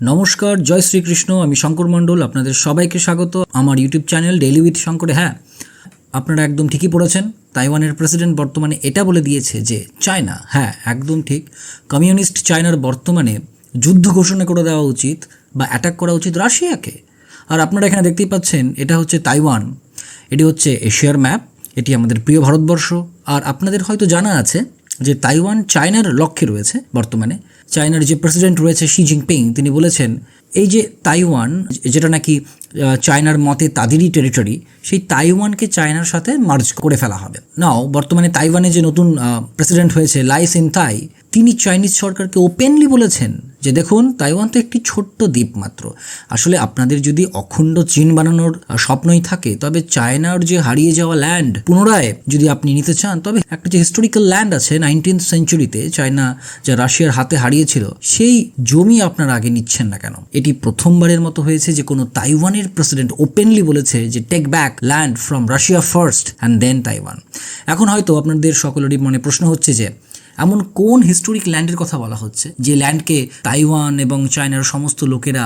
নমস্কার, জয় শ্রীকৃষ্ণ, আমি শঙ্কর মণ্ডল, আপনাদের সবাইকে স্বাগত আমার ইউটিউব চ্যানেল ডেলি উইথ শঙ্করে। হ্যাঁ আপনারা একদম ঠিকই পড়েছেন, তাইওয়ানের প্রেসিডেন্ট বর্তমানে এটা বলে দিয়েছে যে চায়না হ্যাঁ একদম ঠিক, কমিউনিস্ট চায়নার বর্তমানে যুদ্ধ ঘোষণা করে দেওয়া উচিত বা অ্যাটাক করা উচিত রাশিয়াকে। আর আপনারা এখানে দেখতেই পাচ্ছেন, এটা হচ্ছে তাইওয়ান, এটি হচ্ছে এশিয়ার ম্যাপ এটি আমাদের প্রিয় ভারতবর্ষ। আর আপনাদের হয়তো জানা আছে যে তাইওয়ান চায়নার লক্ষ্যে রয়েছে বর্তমানে চায়নার যে প্রেসিডেন্ট রয়েছে শি জিনপিং, তিনি বলেছেন, এই যে তাইওয়ান, যেটা নাকি চায়নার মতে তাদেরই টেরিটরি সেই তাইওয়ানকে চায়নার সাথে মার্জ করে ফেলা হবে। নাও বর্তমানে তাইওয়ানে যে নতুন প্রেসিডেন্ট হয়েছে লাই সিন তাই তিনি চাইনিজ সরকারকে ওপেনলি বলেছেন যে দেখুন, তাইওয়ান তো একটি ছোট্ট দ্বীপ মাত্র। আসলে আপনাদের যদি অখণ্ড চীন বানানোর স্বপ্নই থাকে, তবে চায়নার যে হারিয়ে যাওয়া ল্যান্ড পুনরায় যদি আপনি নিতে চান, তবে একটা যে হিস্টোরিক্যাল ল্যান্ড আছে নাইনটিন্থ সেঞ্চুরিতে চায়না যা রাশিয়ার হাতে হারিয়েছিল, সেই জমি আপনারা আগে নিচ্ছেন না কেন? এটি প্রথমবারের মতো হয়েছে যে কোনো তাইওয়ানের প্রেসিডেন্ট ওপেনলি বলেছে যে take back land from Russia first and then Taiwan এখন হয়তো আপনাদের সকলেরই মনে প্রশ্ন হচ্ছে যে এমন কোন হিস্টোরিক ল্যান্ডের কথা বলা হচ্ছে যে ল্যান্ডকে তাইওয়ান এবং চায়নার সমস্ত লোকেরা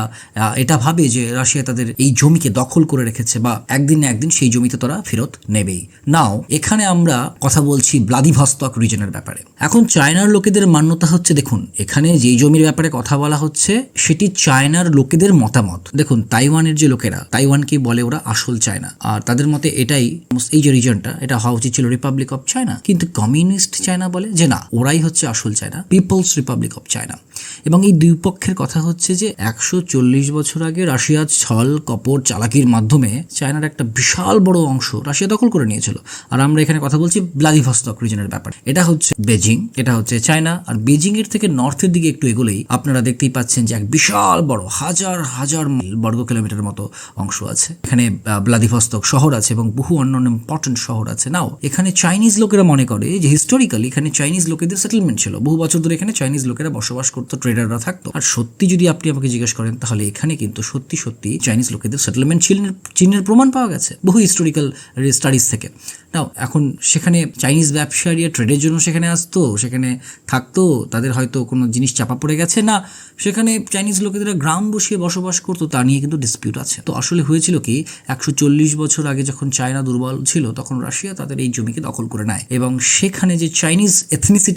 এটা ভাবে যে রাশিয়া তাদের এই জমিকে দখল করে রেখেছে বা একদিন না একদিন সেই জমিতে তারা ফেরত নেবেই। নাও এখানে আমরা কথা বলছি ব্লাদিভস্তক রিজনের ব্যাপারে। এখন চায়নার লোকেদের মান্যতা হচ্ছে, দেখুন, এখানে যেই জমির ব্যাপারে কথা বলা হচ্ছে, সেটি চায়নার লোকেদের মতামত। দেখুন তাইওয়ানের যে লোকেরা তাইওয়ানকে বলে ওরা আসল চায়না আর তাদের মতে এটাই, এই যে রিজনটা এটা হওয়া উচিত ছিল রিপাবলিক অফ চায়না কিন্তু কমিউনিস্ট চায়না বলে যে না ওরাই হচ্ছে আসল China peoples republic of China এবং এই দুই পক্ষের কথা হচ্ছে যে একশো চল্লিশ বছর আগে রাশিয়ার ছল কপট চালাকির মাধ্যমে চায়নার একটা বিশাল বড় অংশ রাশিয়া দখল করে নিয়েছিল। আর আমরা এখানে কথা বলছি ব্লাদিভস্তক রিজনের ব্যাপারে। এটা হচ্ছে বেজিং এটা হচ্ছে চায়না আর বেজিং এর থেকে নর্থের দিকে একটু এগোলেই আপনারা দেখতেই পাচ্ছেন যে এক বিশাল বড়, হাজার হাজার বর্গ কিলোমিটার মতো অংশ আছে। এখানে ব্লাদিভস্তক শহর আছে এবং বহু অন্যান্য ইম্পর্টেন্ট শহর আছে। নাও এখানে চাইনিজ লোকেরা মনে করে যে হিস্টোরিক্যালি এখানে চাইনিজ লোকেদের সেটেলমেন্ট ছিল। বহু বছর ধরে এখানে চাইনিজ লোকেরা বসবাস করতো ট্রেডাররা থাকতো। আর সত্যি যদি আপনি আমাকে জিজ্ঞেস করেন, তাহলে এখানে কিন্তু সত্যি সত্যি চাইনিজ লোকেদের সেটেলমেন্ট ছিলেন চীনের প্রমাণ পাওয়া গেছে, বহু হিস্টোরিক্যাল স্টাডিজ থেকে। নাও এখন সেখানে চাইনিজ ব্যবসায়ীরা ট্রেডের জন্য সেখানে আসতো, সেখানে থাকতো, তাদের হয়তো কোনো জিনিস চাপা পড়ে গেছে না। সেখানে চাইনিজ লোকেদের গ্রাম বসিয়ে বসবাস করতো, তা নিয়ে কিন্তু ডিসপিউট আছে। তো আসলে হয়েছিল কি, একশো চল্লিশ বছর আগে যখন চায়না দুর্বল ছিল, তখন রাশিয়া তাদের এই জমিকে দখল করে নেয়। এবং সেখানে যে চাইনিজ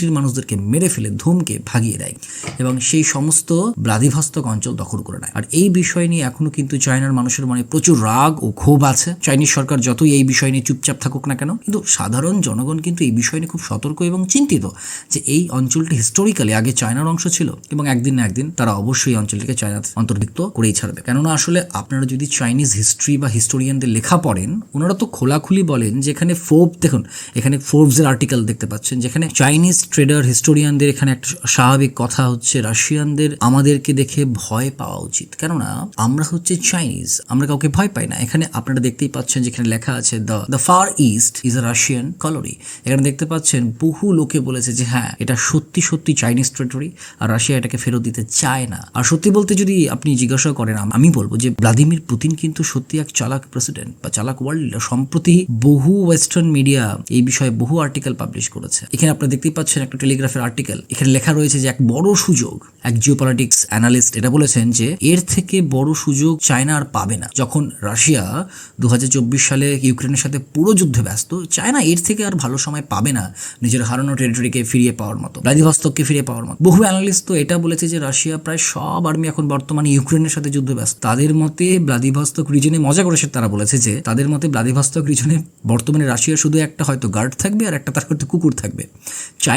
এথনিসিটির মানুষদেরকে মেরে ফেলে, ধুমকে ভাগিয়ে দেয় এবং সেই সমস্ত ব্লাদিভস্তক অঞ্চল দখল করে নেয়। আর এই বিষয় নিয়ে এখনও কিন্তু চায়নার মানুষের মনে প্রচুর রাগ ও ক্ষোভ আছে। চাইনিজ সরকার যতই এই বিষয় নিয়ে চুপচাপ থাকুক না কেন, কিন্তু সাধারণ জনগণ কিন্তু এই বিষয় নিয়ে খুব সতর্ক এবং চিন্তিত যে এই অঞ্চলটি হিস্টোরিক্যালি আগে চায়নার অংশ ছিল এবং একদিন না একদিন তারা অবশ্যই এই অঞ্চলটিকে চায়না অন্তর্ভুক্ত করেই ছাড়বে। কেননা আসলে আপনারা যদি চাইনিজ হিস্ট্রি বা হিস্টোরিয়ানদের লেখা পড়েন, ওনারা তো খোলাখুলি বলেন যে এখানে ফোর্ব দেখুন, এখানে ফোর্বসের আর্টিকেল দেখতে পাচ্ছেন, যেখানে চাইনিজ ট্রেডার হিস্টোরিয়ানদের এখানে একটা স্বাভাবিক কথা হচ্ছে, রাশিয়ানদের আমাদেরকে দেখে ভয় পাওয়া উচিত। কেননা, আমরা হচ্ছে চাইনিজ আমরা কাউকে ভয় পাই না। এখানে আপনারা দেখতেই পাচ্ছেন যেখানে লেখা আছে the the far east is a Russian colony এখানে দেখতে পাচ্ছেন বহু লোকে বলেছে যে হ্যাঁ এটা সত্যি সত্যি চাইনিজ টেরিটরি আর রাশিয়া এটাকে ফেরত দিতে চায় না। আর সত্যি বলতে যদি আপনি জিজ্ঞাসা করেন, আমি বলব যে ভ্লাদিমির পুতিন কিন্তু সত্যি এক চালাক প্রেসিডেন্ট বা চালাক ওয়ার্ল্ড সম্প্রতি বহু ওয়েস্টার্ন মিডিয়া এই বিষয়ে বহু আর্টিকেল পাবলিশ করেছে। এখানে আপনারা দেখতেই পাচ্ছেন একটা টেলিগ্রাফের আর্টিকেল। এখানে লেখা রয়েছে যে, এক বড় সুযোগ, এক জিওপলিটিক্স অ্যানালিস্ট এটা বলেছেন যে, এর থেকে বড় সুযোগ চায়না আর পাবে না। যখন রাশিয়া দু হাজার চব্বিশ সালে ইউক্রেনের সাথে পুরো যুদ্ধে ব্যস্ত, চায়না এর থেকে আর ভালো সময় পাবে না নিজের হারানো টেরিটরিকে ফিরিয়ে পাওয়ার মতো, ব্লাদিভস্তককে ফিরিয়ে পাওয়ার মতো। বহু অ্যানালিস্ট তো এটা বলেছে যে, রাশিয়া প্রায় সব আর্মি এখন বর্তমানে ইউক্রেনের সাথে যুদ্ধ ব্যস্ত। তাদের মতে ব্লাদিভস্তক রিজনে মজা করেছে, তারা বলেছে যে, তাদের মতে ব্লাদিভস্তক রিজনে বর্তমানে রাশিয়া শুধু একটা হয়তো গার্ড থাকবে আর একটা তার হয়তো কুকুর থাকবে।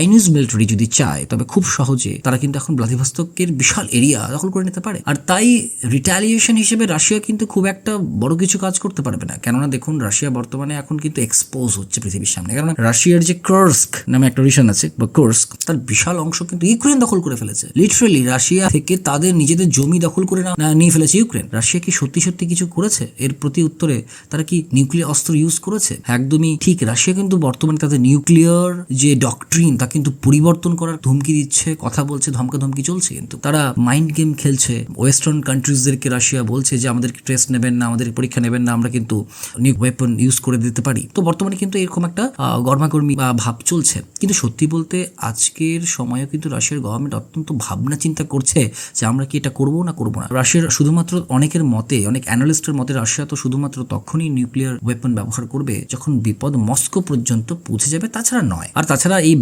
চাইনিজ মিলিটারি যদি চায়, তবে খুব সহজে তারা কিন্তু এখন ব্লাদিভস্তকের বিশাল এরিয়া দখল করে নিতে পারে। আর তাই রিটালিয়েশন হিসেবে রাশিয়া কিন্তু খুব একটা বড় কিছু কাজ করতে পারবে না। কেননা দেখুন, রাশিয়া বর্তমানে এখন কিন্তু এক্সপোজ হচ্ছে পৃথিবীর সামনে। কারণ রাশিয়ার যে কার্স্ক নামে একটা রিশন আছে, বা কোর্স্ক তার বিশাল অংশ কিন্তু ইউক্রেন দখল করে ফেলেছে। লিটারেলি রাশিয়া থেকে তাদের নিজেদের জমি দখল করে না নিয়ে ফেলেছে ইউক্রেন। রাশিয়া কি সত্যি সত্যি কিছু করেছে? এর প্রতি উত্তরে তারা কি নিউক্লিয়ার অস্ত্র ইউজ করেছে? একদমই ঠিক। রাশিয়া কিন্তু বর্তমানে তাদের নিউক্লিয়ার যে ডকট্রিন তাকে কিন্তু পরিবর্তন করার ধমকি দিচ্ছে, কথা বলছে, ধমকা ধমকি চলছে। কিন্তু তারা মাইন্ড গেম খেলছে। ওয়েস্টার্ন কান্ট্রিজদেরকে রাশিয়া বলছে যে আমাদের টেস্ট নেবেন না, আমাদের পরীক্ষা নেবেন না, আমরা কিন্তু নিউ ওয়েপন ইউজ করে দিতে পারি। তো বর্তমানে কিন্তু এরকম একটা গরমাগর্মি বা ভাব চলছে। কিন্তু সত্যি বলতে আজকের সময়েও কিন্তু রাশিয়ার গভর্নমেন্ট অত্যন্ত ভাবনা চিন্তা করছে যে, আমরা কি এটা করব না করব না? রাশিয়ার শুধুমাত্র অনেকের মতে, অনেক অ্যানালিস্টের মতে, রাশিয়া তো শুধুমাত্র তখনই নিউক্লিয়ার ওয়েপন ব্যবহার করবে যখন বিপদ মস্কো পর্যন্ত পৌঁছে যাবে তাছাড়া নয়। আর তাছাড়া এই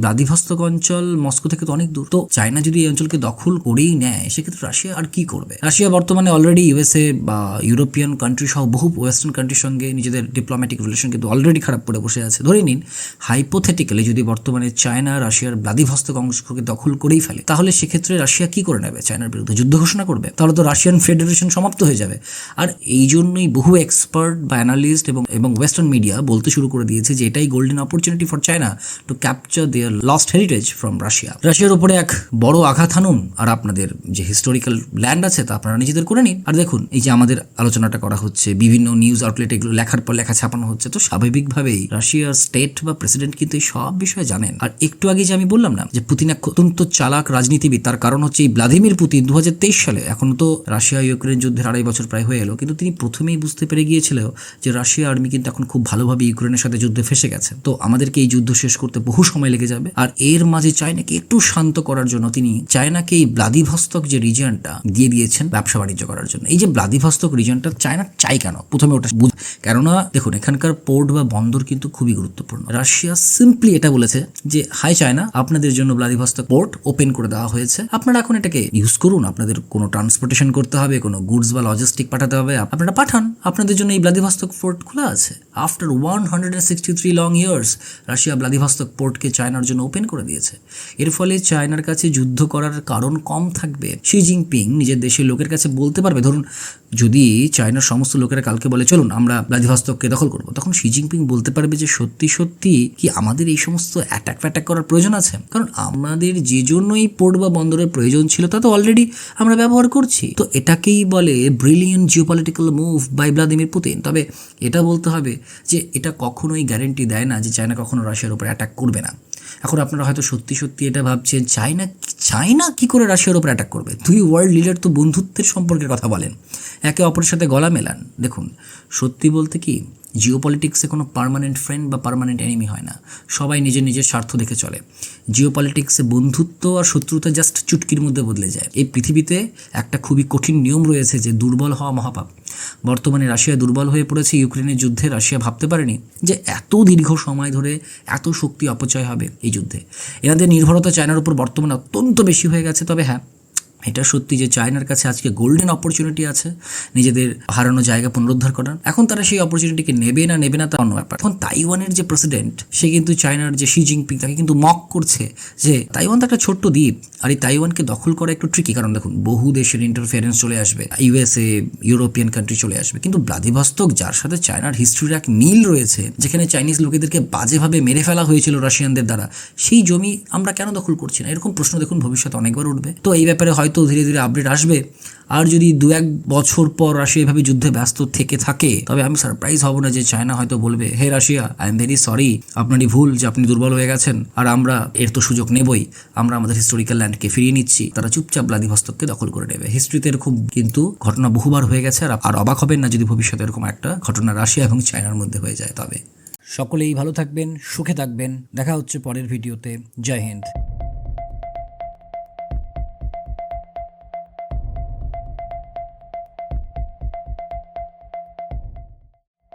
ব্লাদিভস্তক অঞ্চল, মস্কো থেকে তো অনেক দূর। তো চায়না যদি এই অঞ্চলকে দখল করেই নেয়, সেক্ষেত্রে রাশিয়া আর কি করবে? রাশিয়া বর্তমানে অলরেডি ইউএসএ বা ইউরোপিয়ান কান্ট্রি সহ বহু ওয়েস্টার্ন কান্ট্রির সঙ্গে নিজেদের ডিপ্লোম্যাটিক রিলেশন কিন্তু অলরেডি খারাপ করে বসে আছে। ধরে নিন হাইপোথেটিক্যালি যদি বর্তমানে চায়না রাশিয়ার ব্লাদিভস্তক অংশকে দখল করেই ফেলে, তাহলে সেক্ষেত্রে রাশিয়া কি করে নেবে? চায়নার বিরুদ্ধে যুদ্ধ ঘোষণা করবে? তাহলে তো রাশিয়ান ফেডারেশন সমাপ্ত হয়ে যাবে। আর এই জন্যই বহু এক্সপার্ট বা অ্যানালিস্ট এবং এবং ওয়েস্টার্ন মিডিয়া বলতে শুরু করে দিয়েছে যে এটাই golden opportunity for China to capture their lost heritage from Russia রাশিয়ার উপরে এক বড় আঘাত হানুন, আর আপনাদের যে হিস্টোরিক্যাল ল্যান্ড আছে তা আপনারা নিজেদের করে নিন। আর দেখুন, এই যে আমাদের আলোচনাটা করা হচ্ছে, বিভিন্ন নিউজ আউটলেট এগুলো লেখার পর লেখা ছাপানো হচ্ছে, তো স্বাভাবিকভাবেই রাশিয়ার স্টেট বা প্রেসিডেন্ট কিন্তু এই সব বিষয়ে জানেন। আর একটু আগে যে আমি বললাম না, যে পুতিন এক অত্যন্ত চালাক রাজনীতিবিদ, তার কারণ হচ্ছে এই ভ্লাদিমির পুতিন দু হাজার তেইশ সালে, এখন তো রাশিয়া ইউক্রেন যুদ্ধের আড়াই বছর প্রায় হয়ে এলো, কিন্তু তিনি প্রথমেই বুঝতে পেরে গিয়েছিল যে রাশিয়া আর্মি কিন্তু এখন খুব ভালোভাবে ইউক্রেনের সাথে যুদ্ধে ফেসে গেছে। তো আমাদেরকে এই যুদ্ধ শেষ করতে বহু সময় লেগে যাবে, আর এর মাঝে চায়নাকে একটু শান্ত করার জন্য তিনি চায়নাকে এই ব্লাদিভস্তক যে রিজিয়নটা দিয়ে দিয়েছেন ব্যবসা বাণিজ্য করার জন্য। এই যে ব্লাদিভস্তক রিজিয়নটা চায়না চাই কেন? প্রথমে ওটা বুঝ কেননা, দেখুন, এখানকার পোর্ট বা বন্দর কিন্তু খুবই গুরুত্বপূর্ণ। রাশিয়া সিম্পলি এটা বলেছে যে, হাই চায়না, আপনাদের জন্য ব্লাদিভস্তক পোর্ট ওপেন করে দেওয়া হয়েছে। আপনারা এখন এটাকে ইউজ করুন। আপনাদের কোনো ট্রান্সপোর্টেশন করতে হবে, কোনো গুডস বা লজিস্টিক পাঠাতে হবে। আপনারা পাঠান। আপনাদের জন্য এই ব্লাদিভস্তক পোর্ট খোলা আছে। After one hundred sixty three long years Russia Vladivostok পোর্টকে চায়নার জন্য ওপেন করে দিয়েছে। এর ফলে চায়নার কাছে যুদ্ধ করার কারণ কম থাকবে। শি জিনপিং নিজের দেশের লোকের কাছে বলতে পারবে, ধরুন, যদি চায়নার সমস্ত লোকেরা কালকে বলে, চলুন, আমরা ব্লাদিভস্তককে দখল করব, তখন শি জিনপিং বলতে পারবে যে, সত্যি সত্যি কি আমাদের এই সমস্ত অ্যাটাক ফ্যাটাক করার প্রয়োজন আছে? কারণ আমাদের যে জন্যই পোর্ট বা বন্দরের প্রয়োজন ছিল, তা তো অলরেডি আমরা ব্যবহার করছি। তো এটাকেই বলে brilliant geopolitical move by Vladimir Putin তবে এটা বলতে হবে যে, এটা কখনোই গ্যারেন্টি দেয় না যে, চায়না কখনো রাশিয়ার উপর অ্যাটাক করবে না। এখন আপনারা হয়তো সত্যি সত্যি এটা ভাবছেন, চায়না চায়না কি করে রাশিয়ার উপর অ্যাটাক করবে? দুই ওয়ার্ল্ড লিডার তো বন্ধুত্বের সম্পর্কের কথা বলেন। একে অপরের সাথে গলা মেলান। দেখুন, সত্যি বলতে কি জিও পলিটিক্সে কোনো পার্মানেন্ট ফ্রেন্ড বা পার্মানেন্ট এনিমি হয় না। সবাই নিজের নিজের স্বার্থ দেখে চলে। জিও পলিটিক্সে বন্ধুত্ব আর শত্রুতা জাস্ট চুটকির মধ্যে বদলে যায়। এই পৃথিবীতে একটা খুবই কঠিন নিয়ম রয়েছে যে দুর্বল হওয়া মহাপাপ। বর্তমানে রাশিয়া দুর্বল হয়ে পড়েছে, ইউক্রেনের যুদ্ধে রাশিয়া ভাবতে পারেনি যে এত দীর্ঘ সময় ধরে এত শক্তি অপচয় হবে এই যুদ্ধে। এনাদের নির্ভরতা চায়নার উপর বর্তমানে অত্যন্ত বেশি হয়ে গেছে, তবে হ্যাঁ এটা সত্যি যে চায়নার কাছে আজকে গোল্ডেন অপরচুনিটি আছে, নিজেদের হারানো জায়গা পুনরুদ্ধার করার। এখন তারা সেই অপরচুনিটিকে নেবে না নেবে না তা অন্য ব্যাপার। এখন তাইওয়ানের যে প্রেসিডেন্ট সে কিন্তু চায়নার যে শি জিনপিং তাকে কিন্তু মক করছে যে তাইওয়ান তো একটা ছোট্ট দ্বীপ, আর এই তাইওয়ানকে দখল করা একটু ট্রিকি কারণ দেখুন, বহু দেশের ইন্টারফিয়ারেন্স চলে আসবে ইউএসএ ইউরোপিয়ান কান্ট্রি চলে আসবে। কিন্তু ব্লাদিভস্তক যার সাথে চায়নার হিস্ট্রির এক মিল রয়েছে, যেখানে চাইনিজ লোকেদেরকে বাজেভাবে মেরে ফেলা হয়েছিল রাশিয়ানদের দ্বারা, সেই জমি আমরা কেন দখল করছি না? এরকম প্রশ্ন দেখুন ভবিষ্যতে অনেকবার উঠবে। তো এই ব্যাপারে হয়তো ধীরে ধীরে আপডেট আসবে। আর যদি দু এক বছর পর রাশিয়া এভাবে যুদ্ধে ব্যস্ত থেকে থাকে, তবে আমি সারপ্রাইজ হব না যে চায়না হয়তো বলবে, hey Russia I am very sorry আপনারই ভুল যে আপনি দুর্বল হয়ে গেছেন, আর আমরা এর তো সুযোগ নেবই। আমরা আমাদের হিস্টোরিক্যাল ল্যান্ডকে ফিরিয়ে নিচ্ছি। তারা চুপচাপ ব্লাদিভস্তককে দখল করে নেবে। হিস্ট্রিতে এরকম কিন্তু ঘটনা বহুবার হয়ে গেছে, আর অবাক হবেন না যদি ভবিষ্যতে এরকম একটা ঘটনা রাশিয়া এবং চায়নার মধ্যে হয়ে যায় তবে। সকলেই ভালো থাকবেন, সুখে থাকবেন। দেখা হচ্ছে পরের ভিডিওতে জয় হিন্দ।